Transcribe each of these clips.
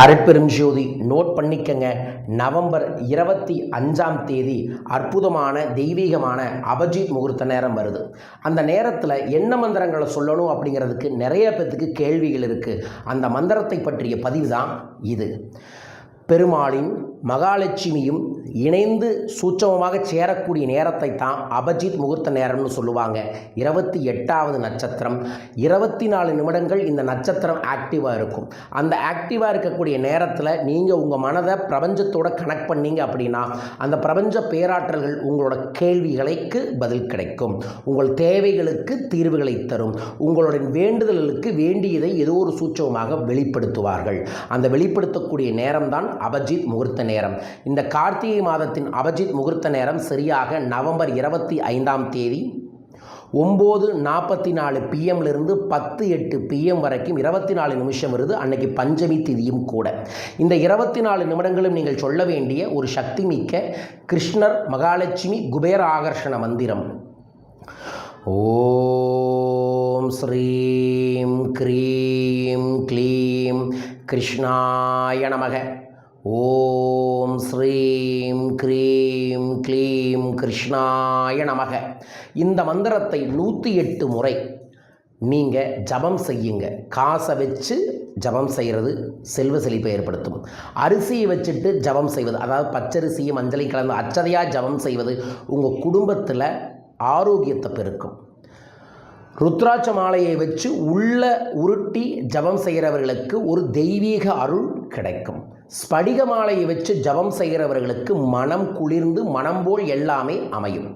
அருட்பெரும் ஜோதி நோட் பண்ணிக்கங்க. நவம்பர் இருபத்தி அஞ்சாம் தேதி அற்புதமான தெய்வீகமான அபஜித் முகூர்த்த நேரம் வருது. அந்த நேரத்தில் என்ன மந்திரங்களை சொல்லணும் அப்படிங்கிறதுக்கு நிறைய பேர்த்துக்கு கேள்விகள் இருக்குது அந்த மந்திரத்தை பற்றிய பதிவு தான் இது. பெருமாளின் மகாலட்சுமியும் இணைந்து சூட்சமமாக சேரக்கூடிய நேரத்தை தான் அபஜித் முகூர்த்த நேரம்னு சொல்லுவாங்க. இருபத்தி எட்டாவது நட்சத்திரம். இருபத்தி நாலு நிமிடங்கள் இந்த நட்சத்திரம் ஆக்டிவாக இருக்கும். அந்த ஆக்டிவாக இருக்கக்கூடிய நேரத்தில் நீங்கள் உங்கள் மனதை பிரபஞ்சத்தோட கனெக்ட் பண்ணீங்க அப்படின்னா அந்த பிரபஞ்ச பேராற்றல்கள் உங்களோட கேள்விகளுக்கு பதில் கிடைக்கும். உங்கள் தேவைகளுக்கு தீர்வுகளை தரும். உங்களுடைய வேண்டுதல்களுக்கு வேண்டியதை ஏதோ ஒரு சூட்சமமாக வெளிப்படுத்துவார்கள். அந்த வெளிப்படுத்தக்கூடிய நேரம்தான் அபஜித் முகூர்த்த நேரம். இந்த கார்த்திகை மாதத்தின் அபஜித் முகூர்த்த நேரம் சரியாக நவம்பர் இருபத்தி ஐந்தாம் தேதி ஒம்பது நாற்பத்தி நாலு பிஎம்லேருந்து பத்து எட்டு பிஎம் வரைக்கும் இருபத்தி நாலு நிமிஷம் வருது. அன்னைக்கு பஞ்சமி திதியும் கூட. இந்த இருபத்தி நாலு நிமிடங்களும் நீங்கள் சொல்ல வேண்டிய ஒரு சக்தி மிக்க கிருஷ்ணர் மகாலட்சுமி குபேர ஆகர்ஷண மந்திரம். ஓம் ஸ்ரீம் க்ரீம் க்ளீம் கிருஷ்ணாய நமக. ஓம் ஸ்ரீம் க்ரீம் க்ளீம் கிருஷ்ணாய நமக. இந்த மந்திரத்தை நூற்றி எட்டு முறை நீங்கள் ஜபம் செய்யுங்க. காசை வச்சு ஜபம் செய்கிறது செல்வ செழிப்பை ஏற்படுத்தும். அரிசியை வச்சுட்டு ஜபம் செய்வது அதாவது பச்சரிசியும் மஞ்சளையும் கலந்து அச்சதையாக ஜபம் செய்வது உங்கள் குடும்பத்தில் ஆரோக்கியத்தை பெருக்கும். ருத்ராட்ச மாலையை வச்சு உள்ள உருட்டி ஜபம் செய்கிறவர்களுக்கு ஒரு தெய்வீக அருள் கிடைக்கும். ஸ்படிக மாலையை வச்சு ஜபம் செய்கிறவர்களுக்கு மனம் குளிர்ந்து மனம் போல் எல்லாமே அமையும்.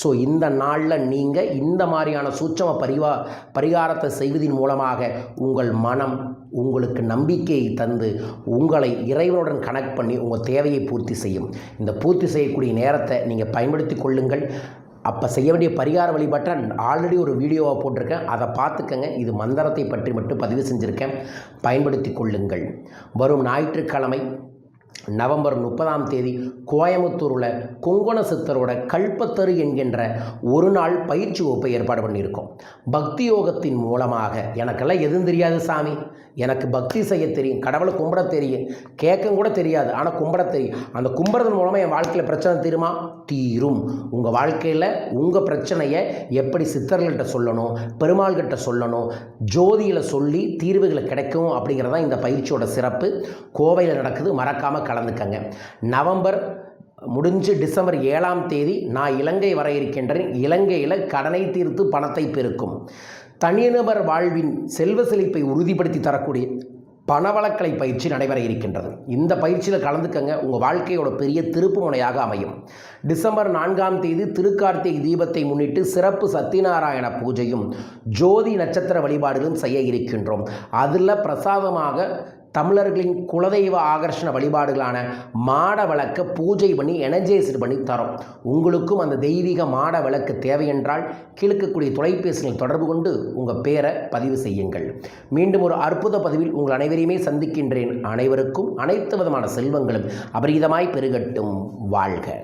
ஸோ இந்த நாளில் நீங்கள் இந்த மாதிரியான சூட்சம பரிவா பரிகாரத்தை செய்வதன் மூலமாக உங்கள் மனம் உங்களுக்கு நம்பிக்கையை தந்து உங்களை இறைவனுடன் கனெக்ட் பண்ணி உங்கள் தேவையை பூர்த்தி செய்யும். இந்த பூர்த்தி செய்யக்கூடிய நேரத்தை நீங்கள் பயன்படுத்தி கொள்ளுங்கள். அப்போ செய்ய வேண்டிய பரிகார வழிபாட்டை ஆல்ரெடி ஒரு வீடியோவாக போட்டிருக்கேன். அதை பார்த்துக்கங்க. இது மந்திரத்தை பற்றி மட்டும் பதிவு செஞ்சுருக்கேன். பயன்படுத்தி கொள்ளுங்கள். வரும் ஞாயிற்றுக்கிழமை நவம்பர் முப்பதாம் தேதி கோயம்புத்தூரில் கொங்கண சித்தரோட கல்பத்தரு என்கின்ற ஒரு நாள் பயிற்சி வகுப்பை ஏற்பாடு பண்ணியிருக்கோம். பக்தி யோகத்தின் மூலமாக எனக்கெல்லாம் எதுவும் தெரியாது சாமி. எனக்கு பக்தி செய்ய தெரியும் கடவுளை கும்பிட தெரியும் கேட்கும் கூட தெரியாது ஆனால் கும்பிட தெரியும். அந்த கும்பிட்றதன் மூலமாக என் வாழ்க்கையில் பிரச்சனை தீருமா? தீரும். உங்கள் வாழ்க்கையில் உங்கள் பிரச்சனையை எப்படி சித்தர்கள்கிட்ட சொல்லணும் பெருமாள்கிட்ட சொல்லணும் ஜோதியில் சொல்லி தீர்வுகளை கிடைக்கும் அப்படிங்கிறதான் இந்த பயிற்சியோட சிறப்பு. கோவையில் நடக்குது மறக்காமல் கலந்துக்கங்க. நவம்பர் முடிஞ்சு டிசம்பர் ஏழாம் தேதி நான் இலங்கை வர இருக்கின்றேன். இலங்கையில் கடனை தீர்த்து பணத்தை பெருக்கும். தனிநபர் வாழ்வின் செல்வ செழிப்பை உறுதிப்படுத்தி தரக்கூடிய பணவளக்கலை பயிற்சி நடைபெற இருக்கின்றது. இந்த பயிற்சியில் கலந்துக்கங்க. உங்கள் வாழ்க்கையோட பெரிய திருப்பு முனையாக அமையும். டிசம்பர் நான்காம் தேதி திருக்கார்த்திகை தீபத்தை முன்னிட்டு சிறப்பு சத்தியநாராயண பூஜையும் ஜோதி நட்சத்திர வழிபாடுகளும் செய்ய இருக்கின்றோம். அதில் பிரசாதமாக தமிழர்களின் குலதெய்வ ஆகர்ஷண வழிபாடுகளான மாட விளக்க பூஜை பண்ணி எனர்ஜைஸ்டு பண்ணி தரோம். உங்களுக்கும் அந்த தெய்வீக மாட விளக்கு தேவையென்றால் கிழக்கக்கூடிய தொலைபேசியில் தொடர்பு கொண்டு உங்கள் பேரை பதிவு செய்யுங்கள். மீண்டும் ஒரு அற்புத பதிவில் உங்கள் அனைவரையுமே சந்திக்கின்றேன். அனைவருக்கும் அனைத்து விதமான செல்வங்களும் அபரீதமாய் பெருகட்டும். வாழ்க.